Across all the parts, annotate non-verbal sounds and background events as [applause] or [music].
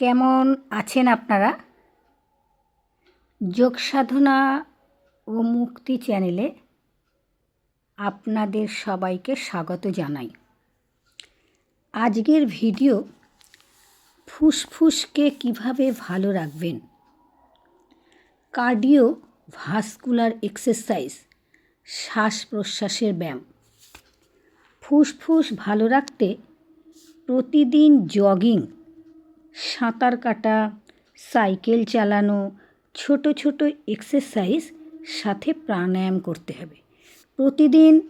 কেমন আছেন আপনারা? যোগ সাধনা ও মুক্তি চ্যানেলে আপনাদের সবাইকে স্বাগত জানাই। আজকের ভিডিও ফুসফুসকে কীভাবে ভালো রাখবেন? কার্ডিও ভাস্কুলার এক্সারসাইজ, শ্বাস প্রশ্বাসের ব্যায়াম। ফুসফুস ভালো রাখতে প্রতিদিন জগিং সাঁতার কাটা, সাইকেল চালানো, ছোট ছোট এক্সারসাইজ সাথে প্রাণায়াম করতে হবে। প্রতিদিন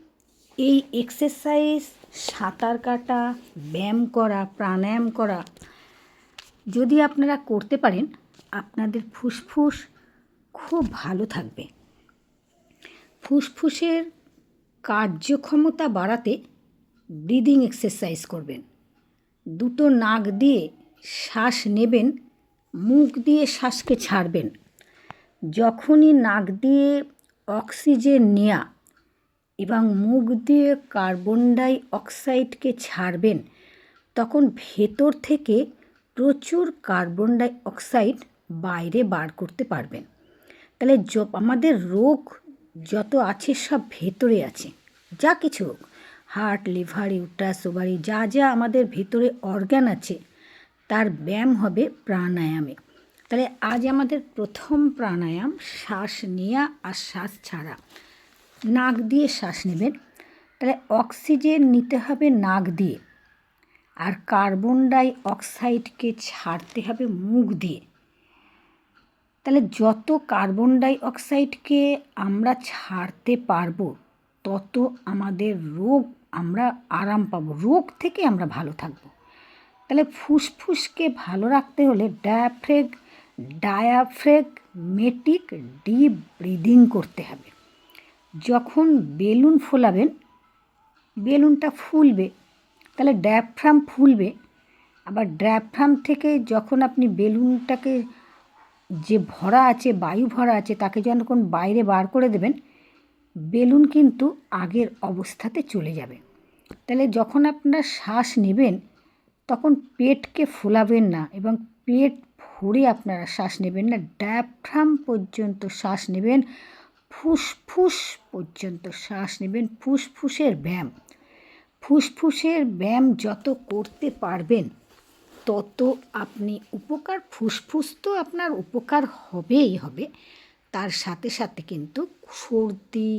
এই এক্সারসাইজ সাঁতার কাটা, ব্যায়াম করা, প্রাণায়াম করা যদি আপনারা করতে পারেন, আপনাদের ফুসফুস খুব ভালো থাকবে। ফুসফুসের কার্যক্ষমতা বাড়াতে ব্রিদিং এক্সারসাইজ করবেন। দুটো নাক দিয়ে শ্বাস নেবেন, মুখ দিয়ে শ্বাসকে ছাড়বেন। যখনই নাক দিয়ে অক্সিজেন নেয়া এবং মুখ দিয়ে কার্বন ডাই অক্সাইডকে ছাড়বেন, তখন ভেতর থেকে প্রচুর কার্বন ডাই অক্সাইড বাইরে বার করতে পারবেন। তাহলে আমাদের রোগ যত আছে সব ভেতরে আছে। যা কিছু হোক হার্ট, লিভার, ইউটাস, ওভারি, যা যা আমাদের ভেতরে অর্গ্যান আছে তার ব্যায়াম হবে প্রাণায়ামে। তাহলে আজ আমাদের প্রথম প্রাণায়াম, শ্বাস নেওয়া আর শ্বাস ছাড়া। নাক দিয়ে শ্বাস নেবেন। তাহলে অক্সিজেন নিতে হবে নাক দিয়ে আর কার্বন ডাই অক্সাইডকে ছাড়তে হবে মুখ দিয়ে। তাহলে যত কার্বন ডাই অক্সাইডকে আমরা ছাড়তে পারব, তত আমাদের রোগ আমরা আরাম পাবো। রোগ থেকে আমরা ভালো থাকব। তাহলে ফুসফুসকে ভালো রাখতে হলে ডায়াফ্রেগ ডায়াফ্রেগ, মেটিক, ডিপ ব্রিদিং করতে হবে। যখন বেলুন ফোলাবেন, বেলুনটা ফুলবে, তাহলে ড্যাফ্রাম ফুলবে। আবার ড্যাফ্রাম থেকে যখন আপনি বেলুনটাকে যে ভরা আছে, বায়ু ভরা আছে, তাকে যখন বাইরে বার করে দেবেন, বেলুন কিন্তু আগের অবস্থাতে চলে যাবে। তাহলে যখন আপনারা শ্বাস নেবেন তখন পেটকে ফোলাবেন না এবং পেট ভরে আপনারা শ্বাস নেবেন না। ড্যাফ্রাম পর্যন্ত শ্বাস নেবেন, ফুসফুস পর্যন্ত শ্বাস নেবেন, ফুসফুসের ব্যায়াম। ফুসফুসের ব্যায়াম যত করতে পারবেন, তত আপনি উপকার, ফুসফুস তো আপনার উপকার হবেই হবে। তার সাথে সাথে কিন্তু সর্দি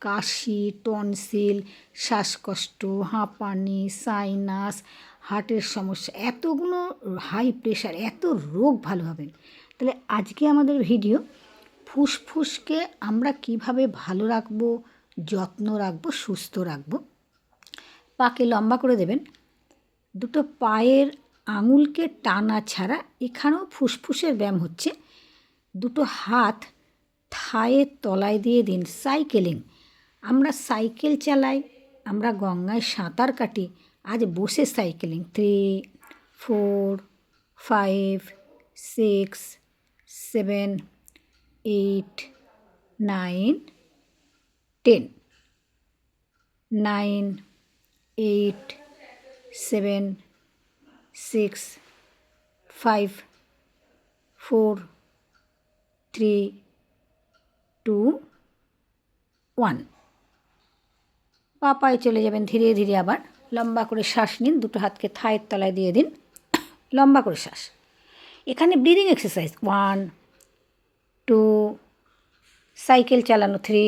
কাশি, টনসিল, শ্বাসকষ্ট, হাঁপানি, সাইনাস, হার্টের সমস্যা, এতগুলো হাই প্রেশার এত রোগ ভালো হবেন তাহলে আজকে আমাদের ভিডিও ফুসফুসকে আমরা কীভাবে ভালো রাখব, যত্ন রাখব, সুস্থ রাখব, পাকে লম্বা করে দেবেন। দুটো পায়ের আঙুলকে টানা ছাড়া এখানেও ফুসফুসের ব্যায়াম হচ্ছে। দুটো হাত থায়ের তলায় দিয়ে দিন সাইকেলিং আমরা সাইকেল চালাই, আমরা গঙ্গায় সাঁতার কাটি, আজ বসে cycling. Three four five six seven eight nine ten nine eight seven six five four three two one পা পায়ে চলে যাবেন ধীরে ধীরে আবার। লম্বা করে শ্বাস নিন, দুটো হাতকে থায়ের তলায় দিয়ে দিন। লম্বা করে শ্বাস। এখানে breathing exercise one two cycle চালানো থ্রি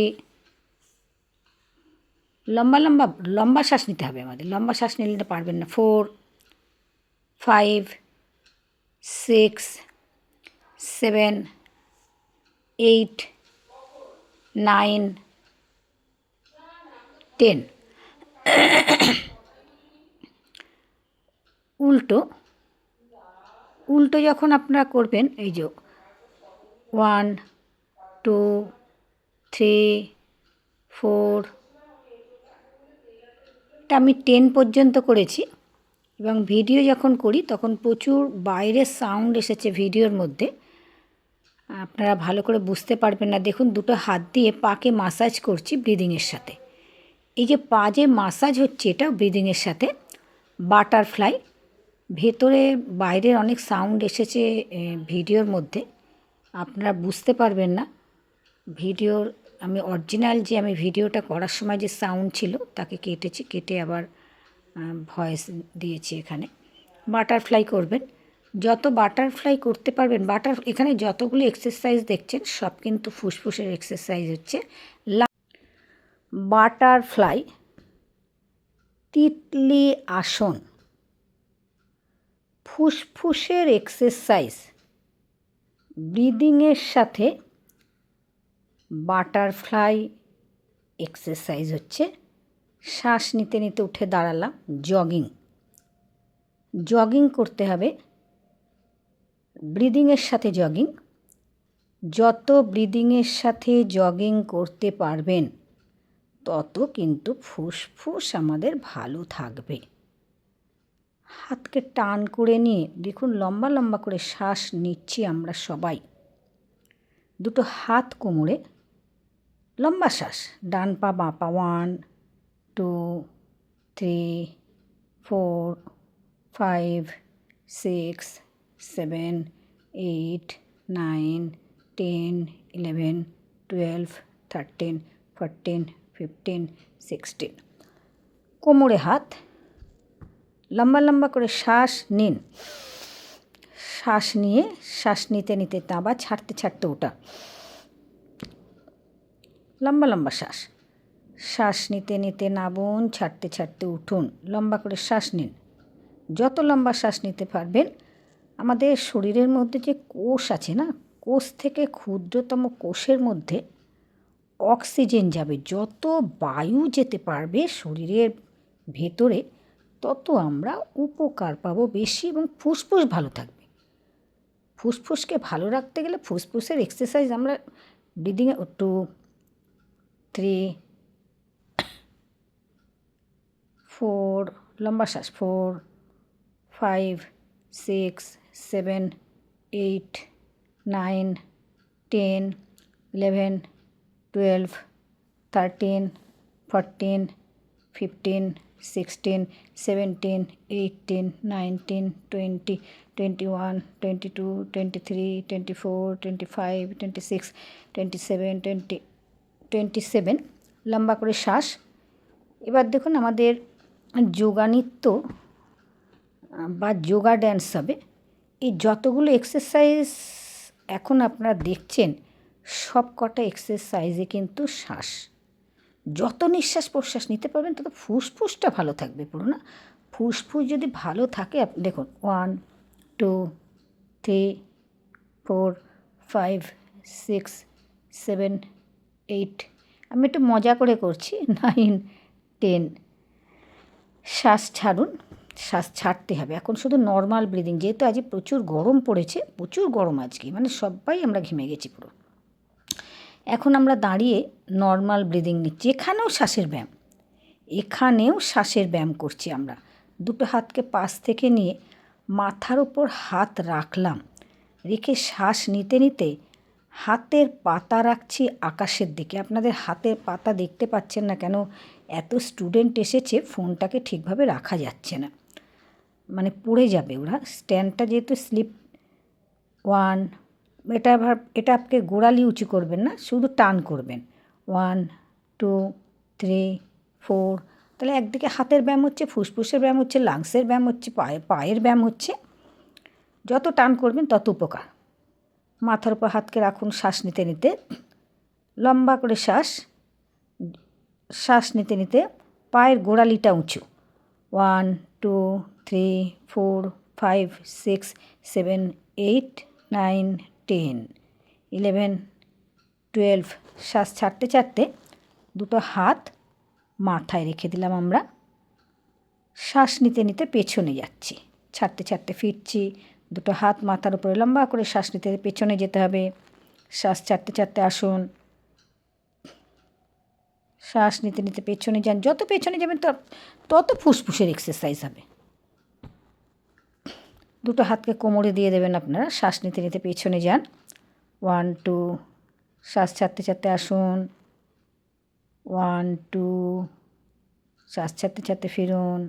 লম্বা লম্বা লম্বা শ্বাস নিতে হবে আমাদের। লম্বা শ্বাস নিলে পারবেন না। Four five six seven eight nine ten. উল্টো। উল্টো যখন আপনারা করবেন, এই যে ওয়ান, টু, থ্রি, ফোর, এটা আমি টেন পর্যন্ত করেছি। এবং ভিডিও যখন করি, তখন প্রচুর বাইরের সাউন্ড এসেছে ভিডিওর মধ্যে। আপনারা ভালো করে বুঝতে পারবেন না। দেখুন, দুটো হাত দিয়ে পাকে মাসাজ করছি ব্রিদিংয়ের সাথে। এই যে পা যে মাসাজ হচ্ছে এটা ব্রিদিংয়ের সাথে বাটারফ্লাই ভেতরে বাইরের অনেক সাউন্ড এসেছে ভিডিওর মধ্যে। আপনারা বুঝতে পারবেন না, ভিডিওর, আমি অরিজিনাল যে আমি ভিডিওটা করার সময় যে সাউন্ড ছিল, তাকে কেটেছি, কেটে আবার ভয়েস দিয়েছি এখানে। বাটারফ্লাই করবেন। যত বাটারফ্লাই করতে পারবেন বাটার এখানে যতগুলো এক্সারসাইজ দেখছেন, সব কিন্তু ফুসফুসের এক্সারসাইজ হচ্ছে। বাটারফ্লাই, তিতলি আসন, ফুসফুসের এক্সারসাইজ, ব্রিদিংয়ের সাথে বাটারফ্লাই এক্সারসাইজ হচ্ছে। শ্বাস নিতে নিতে উঠে দাঁড়ালাম, জগিং। জগিং করতে হবে, ব্রিদিংয়ের সাথে জগিং। যত ব্রিদিংয়ের সাথে জগিং করতে পারবেন তত কিন্তু ফুসফুস আমাদের ভালো থাকবে। হাতকে টান করে নিয়ে দেখুন লম্বা লম্বা করে শ্বাস নিচ্ছি আমরা সবাই। দুটো হাত কোমরে, লম্বা শ্বাস, ডান পা, বাঁ পা one two three four five six seven eight nine ten eleven twelve thirteen fourteen fifteen sixteen কোমরে হাত, লম্বা লম্বা করে শ্বাস নিন। শ্বাস নিয়ে, শ্বাস নিতে নিতে আবার ছাড়তে ছাড়তে ওটা। লম্বা লম্বা শ্বাস। শ্বাস নিতে নিতে নাবুন, ছাড়তে ছাড়তে উঠুন। লম্বা করে শ্বাস নিন। যত লম্বা শ্বাস নিতে পারবেন, আমাদের শরীরের মধ্যে যে কোষ আছে না, কোষ থেকে ক্ষুদ্রতম কোষের মধ্যে অক্সিজেন যাবে, যত বায়ু যেতে পারবে শরীরের ভেতরে, তত আমরা উপকার পাবো বেশি এবং ফুসফুস ভালো থাকবে। ফুসফুসকে ভালো রাখতে গেলে ফুসফুসের এক্সারসাইজ আমরা ব্রিদিংয়ে টু থ্রি ফোর লম্বা শ্বাস four five six seven eight nine ten eleven twelve thirteen fourteen fifteen sixteen seventeen eighteen nineteen twenty twenty one twenty two twenty three twenty four twenty five twenty six twenty seven twenty twenty seven লম্বা করে শ্বাস। এবার দেখুন আমাদের যোগা নৃত্য বা yoga dance হবে। এই যতগুলো এক্সারসাইজ এখন আপনারা দেখছেন সব কটা এক্সারসাইজে কিন্তু শ্বাস। যত নিঃশ্বাস প্রশ্বাস নিতে পারবেন, তত ফুসফুসটা ভালো থাকবে পুরো না ফুসফুস যদি ভালো থাকে দেখুন one two three four five six seven eight আমি একটু মজা করে করছি [laughs] নাইন টেন শ্বাস ছাড়ুন, শ্বাস ছাড়তে হবে। এখন শুধু নর্মাল ব্রিদিং যেহেতু আজ প্রচুর গরম পড়েছে, প্রচুর গরম আজকে মানে সবাই আমরা ঘেমে গেছি পুরো। এখন আমরা দাঁড়িয়ে নর্মাল ব্রিদিং নিচ্ছি। এখানেও শ্বাসের ব্যায়াম। এখানেও শ্বাসের ব্যায়াম করছি আমরা। দুটো হাতকে পাশ থেকে নিয়ে মাথার উপর হাত রাখলাম। রেখে শ্বাস নিতে নিতে হাতের পাতা রাখছি আকাশের দিকে। আপনাদের হাতের পাতা দেখতে পাচ্ছেন না কেন? এত স্টুডেন্ট এসেছে, ফোনটাকে ঠিকভাবে রাখা যাচ্ছে না। মানে পড়ে যাবে ওরা। স্ট্যান্ডটা যেহেতু স্লিপ ওয়ান এটা আবার এটা আপনি গোড়ালি উঁচু করবেন না, শুধু টান করবেন। ওয়ান, টু, থ্রি, ফোর, তাহলে একদিকে হাতের ব্যায়াম হচ্ছে, ফুসফুসের ব্যায়াম হচ্ছে, লাংসের ব্যায়াম হচ্ছে, পায়ে, পায়ের ব্যায়াম হচ্ছে। যত টান করবেন, তত উপকার। মাথার উপর হাতকে রাখুন, শ্বাস নিতে নিতে। লম্বা করে শ্বাস শ্বাস নিতে নিতে পায়ের গোড়ালিটা উঁচু। One, two, three, four, five, six, seven, eight, nine ten. Eleven, twelve, শ্বাস ছাড়তে ছাড়তে দুটো হাত মাথায় রেখে দিলাম আমরা। শ্বাস নিতে নিতে পেছনে যাচ্ছি। ছাড়তে ছাড়তে ফিরছি। দুটো হাত মাথার উপরে লম্বা করে শ্বাস নিতে পেছনে যেতে হবে। শ্বাস ছাড়তে ছাড়তে আসুন। শ্বাস নিতে নিতে পেছনে যান। যত পেছনে যাবেন তত- ফুসফুসের এক্সারসাইজ হবে। দুটো হাতকে কোমরে দিয়ে দেবেন আপনারা, শ্বাস নিতে নিতে পেছনে যান। ওয়ান টু শ্বাস ছাড়তে ছাড়তে আসুন। ওয়ান টু শ্বাস ছাড়তে ছাড়তে ফিরুন।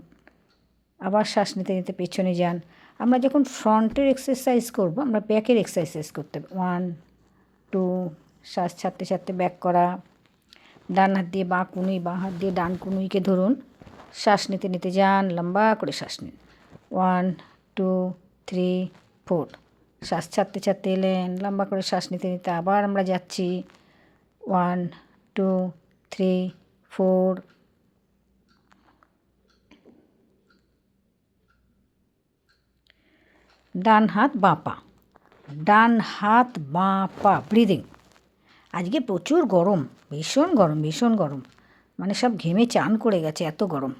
আবার শ্বাস নিতে নিতে পেছনে যান। আমরা যখন ফ্রন্টের এক্সারসাইজ করব, আমরা ব্যাকের এক্সারসাইজ করতে হবে। ওয়ান টু শ্বাস ছাড়তে ছাড়তে ব্যাক করা। ডান হাত দিয়ে বাঁ কুনুই বাঁ হাত দিয়ে ডান কুনুইকে ধরুন। শ্বাস নিতে নিতে যান, লম্বা করে শ্বাস নিন। ওয়ান টু থ্রি ফোর শ্বাস ছাড়তে ছাড়তে এলেন, লম্বা করে শ্বাস নিতে নিতে আবার আমরা যাচ্ছি। ওয়ান টু থ্রি ফোর ডান হাত বাঁ পা। ডান হাত বাঁ পা ব্রিদিং আজকে প্রচুর গরম, ভীষণ গরম ভীষণ গরম। মানে সব ঘেমে চান করে গেছে, এত গরম।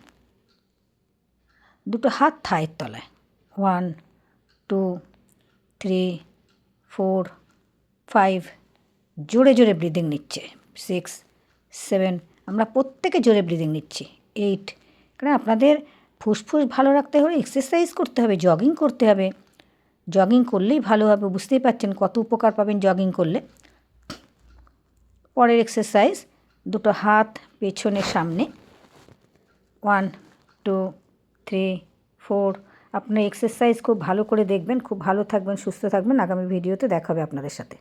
দুটো হাত থায়ের তলায়। One, two, three, four, five, জোরে জোরে ব্রিদিং নিচ্ছে। সিক্স, সেভেন, আমরা প্রত্যেকে জোরে ব্রিদিং নিচ্ছি। এইট কারণ আপনাদের ফুসফুস ভালো রাখতে হলে এক্সারসাইজ করতে হবে জগিং করতে হবে। জগিং করলেই ভালো হবে, বুঝতেই পারছেন কত উপকার পাবেন জগিং করলে। পরের এক্সারসাইজ দুটো হাত পেছনে সামনে। ওয়ান, টু, থ্রি, ফোর আপনার এক্সারসাইজ খুব ভালো করে দেখবেন, খুব ভালো থাকবেন, সুস্থ থাকবেন। আগামী ভিডিওতে দেখাবে আপনাদের সাথে।